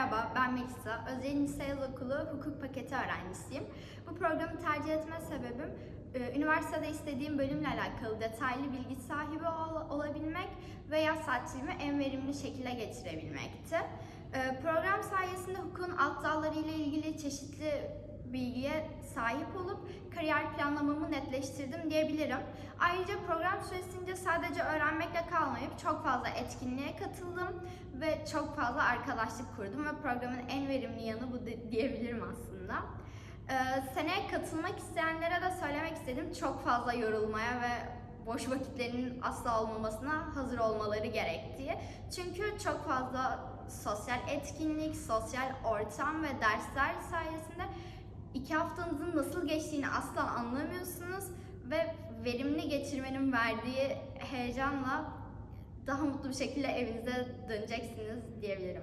Merhaba, ben Melisa. Özel Lise Yaz Okulu Hukuk Paketi öğrencisiyim. Bu programı tercih etme sebebim, e, üniversitede istediğim bölümle alakalı detaylı bilgi sahibi ol- olabilmek ve yaz tatilimi en verimli şekilde geçirebilmekti. E, Program sayesinde hukukun alt dalları ile ilgili çeşitli bilgiye sahip olup kariyer planlamamı netleştirdim diyebilirim. Ayrıca program süresince sadece öğrenmekle kalmayıp çok fazla etkinliğe katıldım ve çok fazla arkadaşlık kurdum ve programın en verimli yanı bu di- diyebilirim aslında. Ee, seneye katılmak isteyenlere de söylemek istedim çok fazla yorulmaya ve boş vakitlerinin asla olmamasına hazır olmaları gerektiği. Çünkü çok fazla sosyal etkinlik, sosyal ortam ve dersler sayesinde iki haftanızın nasıl geçtiğini asla anlamıyorsunuz ve verimli geçirmenin verdiği heyecanla daha mutlu bir şekilde evinize döneceksiniz diyebilirim.